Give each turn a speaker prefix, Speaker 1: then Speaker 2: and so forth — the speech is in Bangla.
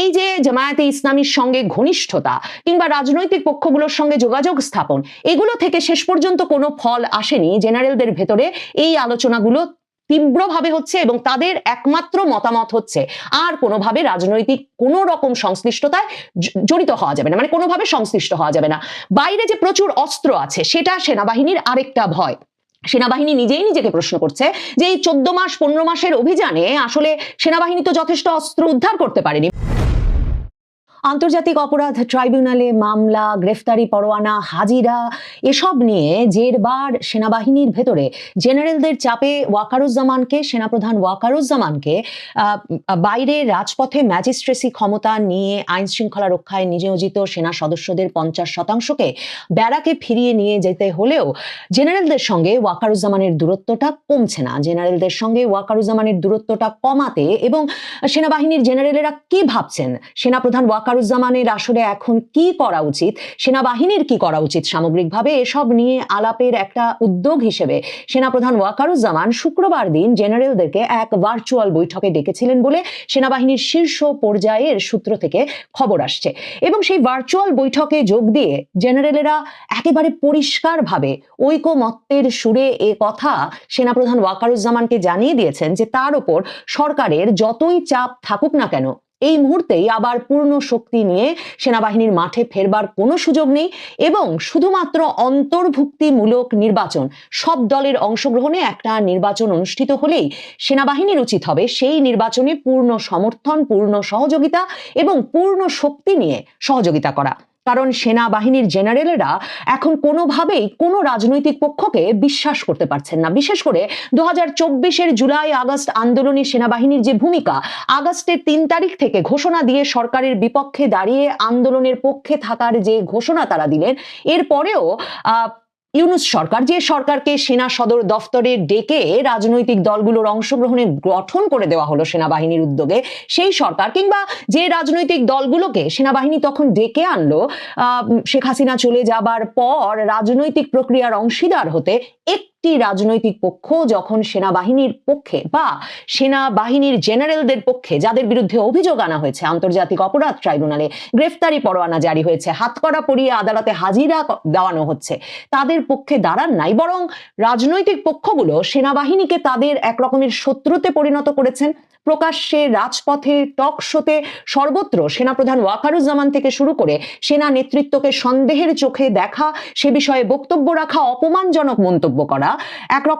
Speaker 1: এই যে জামায়াতে ইসলামীর সঙ্গে ঘনিষ্ঠতা কিংবা রাজনৈতিক পক্ষগুলোর সঙ্গে যোগাযোগ স্থাপন, এগুলো থেকে শেষ পর্যন্ত কোনো ফল আসেনি। জেনারেলদের ভেতরে এই আলোচনাগুলো তীব্রভাবে হচ্ছে এবং তাদের একমাত্র মতামত হচ্ছে, আর কোনোভাবে রাজনৈতিক কোনো রকম সংশ্লিষ্টতায় জড়িত হওয়া যাবে না মানে কোনোভাবে সংশ্লিষ্ট হওয়া যাবে না। বাইরে যে প্রচুর অস্ত্র আছে, সেটা সেনাবাহিনীর আরেকটা ভয়। সেনাবাহিনী নিজেই নিজেকে প্রশ্ন করছে যে এই চোদ্দ মাস, পনেরো মাসের অভিযানে আসলে সেনাবাহিনী তো যথেষ্ট অস্ত্র উদ্ধার করতে পারেনি। আন্তর্জাতিক অপরাধ ট্রাইব্যুনালে মামলা, গ্রেফতারি, পরোয়ানা, হাজিরা, এসব নিয়ে জেরবার সেনাবাহিনীর ভেতরে। জেনারেলদের চাপে ওয়াকারুজ্জামানকে, সেনাপ্রধান ওয়াকারুজ্জামানকে বাইরে রাজপথে ম্যাজিস্ট্রেসি ক্ষমতা নিয়ে আইন শৃঙ্খলা রক্ষায় নিয়োজিত সেনা সদস্যদের পঞ্চাশ শতাংশকে ব্যারাকে ফিরিয়ে নিয়ে যেতে হলেও জেনারেলদের সঙ্গে ওয়াকারুজ্জামানের দূরত্বটা কমছে না। জেনারেলদের সঙ্গে ওয়াকারুজ্জামানের দূরত্বটা কমাতে এবং সেনাবাহিনীর জেনারেলেরা কি ভাবছেন? সেনাপ্রধান ওয়াকারুজ্জামানের আসলে এখন কি করা উচিত? সেনাবাহিনীর কি করা উচিত সামগ্রিকভাবে? এসব নিয়ে আলাপের একটা উদ্যোগ হিসেবে সেনাপ্রধান ওয়াকারুজ্জামান শুক্রবার দিন জেনারেলদেরকে এক ভার্চুয়াল বৈঠকে ডেকেছিলেন বলে সেনাবাহিনীর শীর্ষ পর্যায়ের সূত্র থেকে খবর আসছে। এবং সেই ভার্চুয়াল বৈঠকে যোগ দিয়ে জেনারেলেরা একেবারে পরিষ্কারভাবে ঐকমত্যের সুরে এ কথা সেনাপ্রধান ওয়াকারুজ্জামানকে জানিয়ে দিয়েছেন যে তার ওপর সরকারের যতই চাপ থাকুক না কেন এই মুহূর্তেই আবার পূর্ণ শক্তি নিয়ে সেনাবাহিনীর মাঠে ফেরবার কোনো সুযোগ নেই এবং শুধুমাত্র অন্তর্ভুক্তিমূলক নির্বাচন, সব দলের অংশগ্রহণে একটা নির্বাচন অনুষ্ঠিত হলেই সেনাবাহিনীর উচিত হবে সেই নির্বাচনে পূর্ণ সমর্থন, পূর্ণ সহযোগিতা এবং পূর্ণ শক্তি নিয়ে সহযোগিতা করা। কারণ সেনাবাহিনীর জেনারেলেরা এখন কোনোভাবেই কোনো রাজনৈতিক পক্ষকে বিশ্বাস করতে পারছেন না। বিশেষ করে দু হাজার জুলাই আগস্ট আন্দোলনে সেনাবাহিনীর যে ভূমিকা, আগস্টের তিন তারিখ থেকে ঘোষণা দিয়ে সরকারের বিপক্ষে দাঁড়িয়ে আন্দোলনের পক্ষে থাকার যে ঘোষণা তারা দিলেন, এরপরেও ইউনুস সরকার যে সরকারকে সেনা সদর দফতরে ডেকে রাজনৈতিক দলগুলোর অংশগ্রহণের গঠন করে দেওয়া হলো সেনাবাহিনীর উদ্যোগে, সেই সরকার কিংবা যে রাজনৈতিক দলগুলোকে সেনাবাহিনী তখন ডেকে আনলো শেখ হাসিনা চলে যাবার পর রাজনৈতিক প্রক্রিয়ার অংশীদার হতে একটি রাজনৈতিক পক্ষ যখন সেনাবাহিনীর পক্ষে বা সেনাবাহিনীর জেনারেলদের পক্ষে, যাদের বিরুদ্ধে অভিযোগ আনা হয়েছে, আন্তর্জাতিক অপরাধ ট্রাইব্যুনালে গ্রেফতারি পরোয়ানা জারি হয়েছে, হাতকড়া পরিয়ে আদালতে হাজিরা দেওয়ানো হচ্ছে, তাদের পক্ষে দাঁড়ান নাই, বরং রাজনৈতিক পক্ষগুলো সেনাবাহিনীকে তাদের এক রকমের শত্রুতে পরিণত করেছেন। প্রকাশ্যে রাজপথে, টক শোতে সর্বত্র সেনাপ্রধান ওয়াকারুজ্জামান থেকে শুরু করে সেনা নেতৃত্বকে সন্দেহের চোখে দেখা, সে বিষয়ে বক্তব্য রাখা, অপমানজনক মন্তব্য করা একরকম